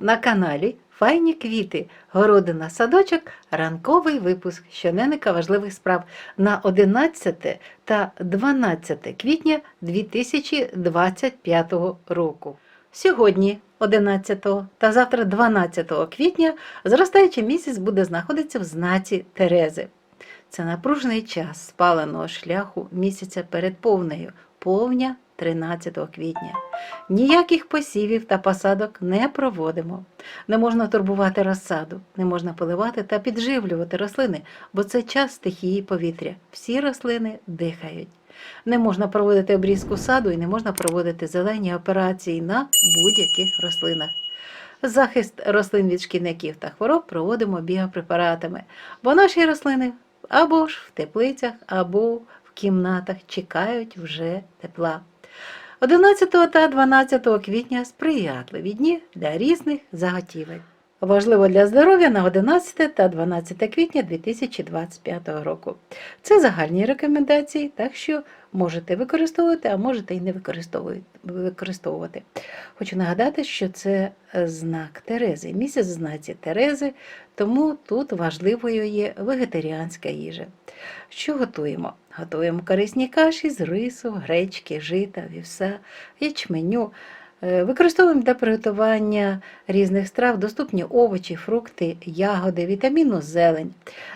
На каналі Файні квіти, городина садочок, ранковий випуск щоденника важливих справ на 11 та 12 квітня 2025 року. Сьогодні, 11 та завтра 12 квітня, зростаючий місяць буде знаходитися в знаці Терези. Це напружений час спаленого шляху місяця перед повнею, повня 13 квітня. Ніяких посівів та посадок не проводимо. Не можна турбувати розсаду, не можна поливати та підживлювати рослини, бо це час стихії повітря. Всі рослини дихають. Не можна проводити обрізку саду і не можна проводити зелені операції на будь-яких рослинах. Захист рослин від шкідників та хвороб проводимо біопрепаратами, бо наші рослини або ж в теплицях, або в кімнатах чекають вже тепла. 11 та 12 квітня сприятливі дні для різних заготівель. Важливо для здоров'я на 11 та 12 квітня 2025 року. Це загальні рекомендації, так що можете використовувати, а можете і не використовувати. Хочу нагадати, що це е, знак Терези, місяць знаці Терези, тому тут важливою є вегетаріанська їжа. Що готуємо? Готуємо корисні каші з рису, гречки, жита, вівса, ячменю. Е, Використовуємо для приготування різних страв доступні овочі, фрукти, ягоди, вітамінну зелень.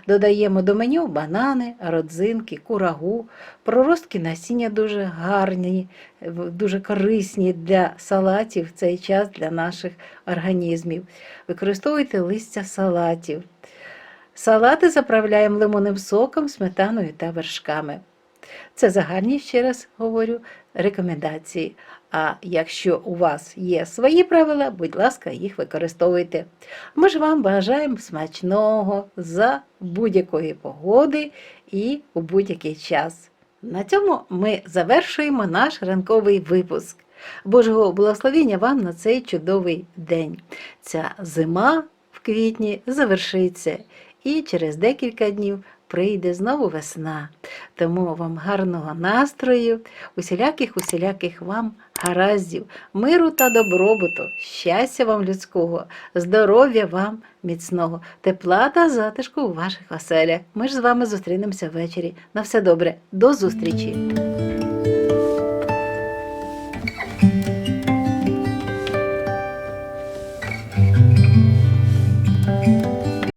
Додаємо до меню банани, родзинки, курагу, проростки насіння дуже гарні, дуже корисні для салатів в цей час для наших організмів. Використовуйте листя салатів. Салати заправляємо лимонним соком, сметаною та вершками. Це загальні, ще раз говорю, рекомендації. А якщо у вас є свої правила, будь ласка, їх використовуйте. Ми ж вам бажаємо смачного за будь-якої погоди і у будь-який час. На цьому ми завершуємо наш ранковий випуск. Божого благословення вам на цей чудовий день. Ця зима в квітні завершиться, і через декілька днів прийде знову весна. Тому вам гарного настрою, усіляких усіляких вам гараздів, миру та добробуту, щастя вам людського, здоров'я вам міцного, тепла та затишку у ваших оселях. Ми ж з вами зустрінемося ввечері. На все добре, до зустрічі!